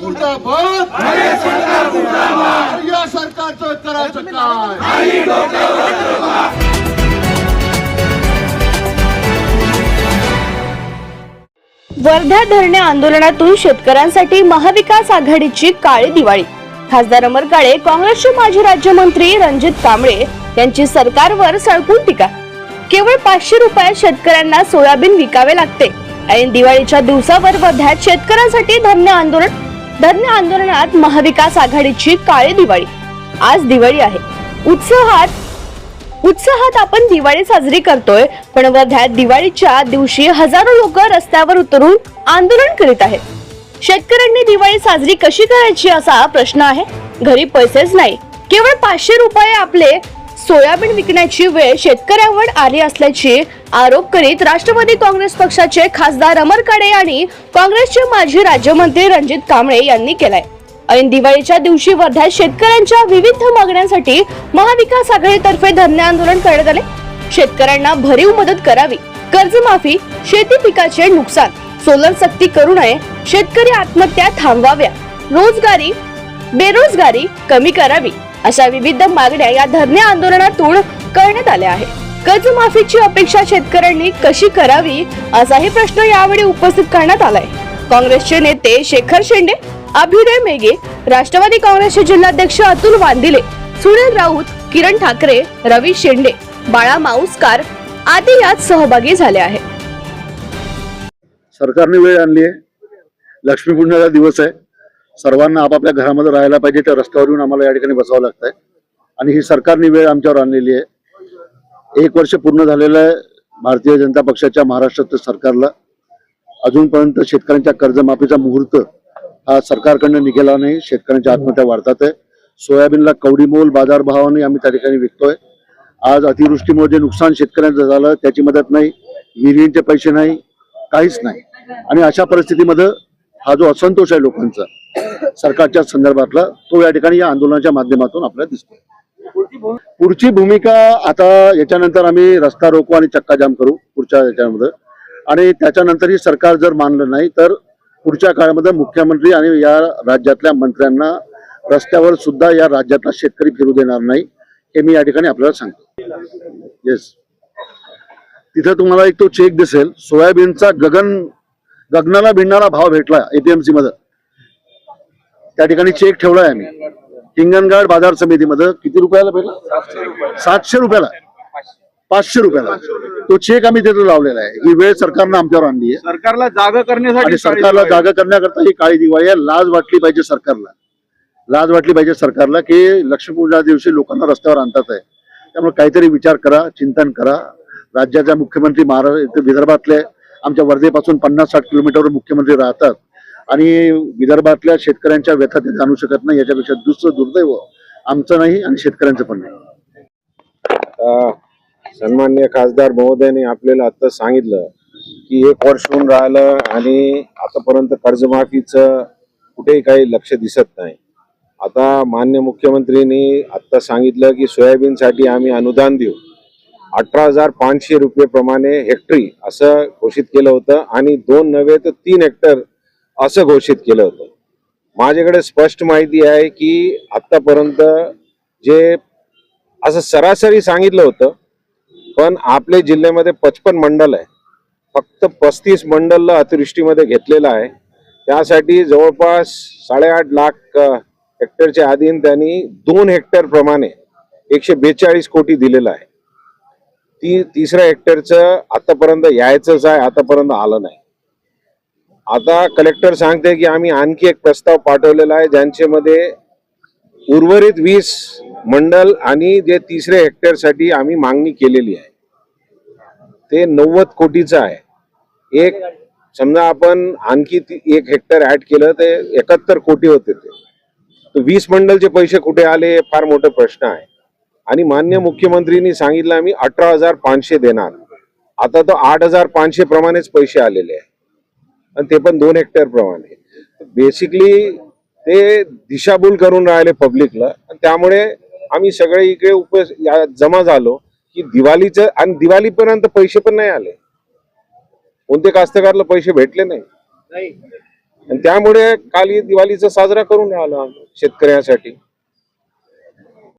मुर्दाबाद! या सरकारचं करायचं काय वर्धा धरणे आंदोलनातून शेतकऱ्यांसाठी महाविकास आघाडीची काळी दिवाळी. खासदार अमर काळे काँग्रेसचे माजी राज्यमंत्री रणजित कांबळे यांची सरकारवर सळकून टीका. केवळ पाचशे रुपयात शेतकऱ्यांना सोयाबीन विकावे लागते. ऐन दिवाळीच्या दिवसावर वर्ध्यात शेतकऱ्यांसाठी धरणे आंदोलन धरणे आंदोलनात महाविकास आघाडीची काळी दिवाळी. आज दिवाळी आहे. उत्साहात उत्साहात आपण दिवाळी साजरी करतोय पण वर्ध्यात दिवाळीच्या दिवशी हजारो लोक रस्त्यावर उतरून आंदोलन करीत आहेत. शेतकऱ्यांनी दिवाळी साजरी कशी करायची असा प्रश्न आहे. घरी पैसेच नाही. केवळ पाचशे रुपये आपले सोयाबीन विकण्याची वेळ शेतकऱ्यांवर आली असल्याची आरोप करीत राष्ट्रवादी काँग्रेस पक्षाचे खासदार अमर काळे आणि काँग्रेसचे माजी राज्यमंत्री रणजित कांबळे यांनी केलाय. ऐन दिवाळीच्या दिवशी वर्ध्यात शेतकऱ्यांच्या विविध मागण्यांसाठी महाविकास आघाडीतर्फे धरणे आंदोलन करण्यात आले. शेतकऱ्यांना भरीव मदत करावी कर्जमाफी शेती पिकाचे नुकसान सोलर सक्ती करू नये शेतकरी आत्महत्या थांबवाव्या रोजगारी बेरोजगारी कमी करावी अशा विविध मागण्या या धरणे आंदोलनातून करण्यात आल्या आहेत. कर्जमाफीची अपेक्षा शेतकऱ्यांनी कशी करावी असाही प्रश्न यावेळी उपस्थित करण्यात आलाय. काँग्रेसचे नेते शेखर शेंडे अभ्युदय मेघे राष्ट्रवादी काँग्रेसचे जिल्हाध्यक्ष अतुल वांदिले सुनील राऊत किरण ठाकरे रवी शेंडे बाळा माऊसकार आदी यात सहभागी झाले आहेत. सरकारने वेळ आणली आहे. लक्ष्मीपूजनाचा दिवस आहे. सर्वांना आपापल्या घरामध्ये राहायला पाहिजे त्या रस्त्यावर येऊन आम्हाला या ठिकाणी बसावं लागत आहे आणि ही सरकारने वेळ आमच्यावर आणलेली आहे. एक वर्ष पूर्ण झालेलं आहे भारतीय जनता पक्षाच्या महाराष्ट्रात सरकारला. अजूनपर्यंत शेतकऱ्यांच्या कर्जमाफीचा मुहूर्त हा सरकारकडनं निघाला नाही शेतकऱ्यांच्या आत्महत्या वाढतात आहे. सोयाबीनला कवडीमोल बाजारभावाने आम्ही त्या ठिकाणी विकतोय. आज अतिवृष्टीमुळे जे नुकसान शेतकऱ्यांचं झालं त्याची मदत नाही विहिरींचे पैसे नाही काहीच नाही. आणि अशा परिस्थितीमध्ये हा जो असंतोष आहे लोकांचा सरकारच्या संदर्भातला तो या ठिकाणी या आंदोलनाच्या माध्यमातून आपल्याला दिसतो पुढची भूमिका आता याच्यानंतर आम्ही रस्ता रोको आणि चक्का जाम करू पुढच्या याच्यामध्ये. आणि त्याच्यानंतरही सरकार जर मानलं नाही तर पुढच्या काळामध्ये मुख्यमंत्री आणि या राज्यातल्या मंत्र्यांना रस्त्यावर सुद्धा या राज्यातला शेतकरी फिरू देणार नाही हे मी या ठिकाणी आपल्याला सांगतो. येस तिथे तुम्हाला एक तो चेक दिसेल. सोयाबीनचा गगन गगनाला भिडणारा भाव भेटला एपीएमसी मध्ये. त्या ठिकाणी चेक ठेवलाय आम्ही. हिंगणघाट बाजार समितीमध्ये किती रुपयाला भेटला सातशे रुपयाला. पाचशे रुपयाला. तो चेक आम्ही तिथे लावलेला आहे. ही वेळ सरकारनं आमच्यावर आणली आहे. सरकारला जागा करण्यासाठी सरकारला जागा करण्याकरता ही काळी दिवाळी आहे. लाज वाटली पाहिजे सरकारला. लाज वाटली पाहिजे सरकारला की लक्ष्मीपूजा दिवशी लोकांना रस्त्यावर आणतात आहे. त्यामुळे काहीतरी विचार करा चिंतन करा. राज्याच्या मुख्यमंत्री महाराष्ट्र विदर्भातले आमच्या वर्धेपासून पन्नास साठ किलोमीटरवर मुख्यमंत्री राहतात. आणि विदर्भातल्या शेतकऱ्यांच्या व्यथा ते जाणू शकत नाही याच्यापेक्षा दुसरं दुर्दैव आमचं नाही आणि शेतकऱ्यांचं पण नाही. सन्मान्य खासदार महोदयाने आपल्याला आता सांगितलं की एक वर्ष होऊन राहिलं आणि आतापर्यंत कर्जमाफीचं कुठेही काही लक्ष दिसत नाही. आता मान्य मुख्यमंत्र्यांनी आता सांगितलं की सोयाबीनसाठी आम्ही अनुदान देऊ. अठरा हजार पाचशे रुपये प्रमाणे हेक्टरी असं घोषित केलं होतं आणि दोन नव्हे तर तीन हेक्टर असं घोषित केलं होतं. माझ्याकडे स्पष्ट माहिती आहे की आतापर्यंत जे असं सरासरी सांगितलं होतं पण आपल्या जिल्ह्यामध्ये पचपन मंडल आहे. फक्त पस्तीस मंडलला अतिवृष्टीमध्ये घेतलेलं आहे. त्यासाठी जवळपास साडेआठ लाख हेक्टरच्या आधीन त्यांनी दोन हेक्टर प्रमाणे एकशे बेचाळीस कोटी दिलेलं आहे. ती तिसऱ्या हेक्टरचं आतापर्यंत यायचंच आहे आतापर्यंत आलं नाही. आता कलेक्टर सांगते की आम्ही आणखी एक प्रस्ताव पाठवलेला आहे ज्यांच्यामध्ये उर्वरित वीस मंडल आणि जे तिसरे हेक्टरसाठी आम्ही मागणी केलेली आहे. ते नव्वद कोटीचं आहे. एक समजा आपण आणखी एक हेक्टर ॲड केलं ते एकाहत्तर कोटी होते ते. वीस मंडलचे पैसे कुठे आले हे फार मोठा प्रश्न आहे. आणि मान्य मुख्यमंत्रींनी सांगितलं आम्ही अठरा हजार पाचशे देणार. आता तो आठ हजार पाचशे प्रमाणेच पैसे आलेले आहे आणि ते पण दोन हेक्टर प्रमाणे. बेसिकली ते दिशाभूल करून राहिले पब्लिकला आणि त्यामुळे आम्ही सगळे इकडे उप या- जमा झालो की दिवाळीचं आणि दिवाळीपर्यंत पैसे पण नाही आले. कोणते कास्तकारला पैसे भेटले नाही. आणि त्यामुळे काल दिवाळीचा साजरा करून राहिलो आम्ही शेतकऱ्यासाठी.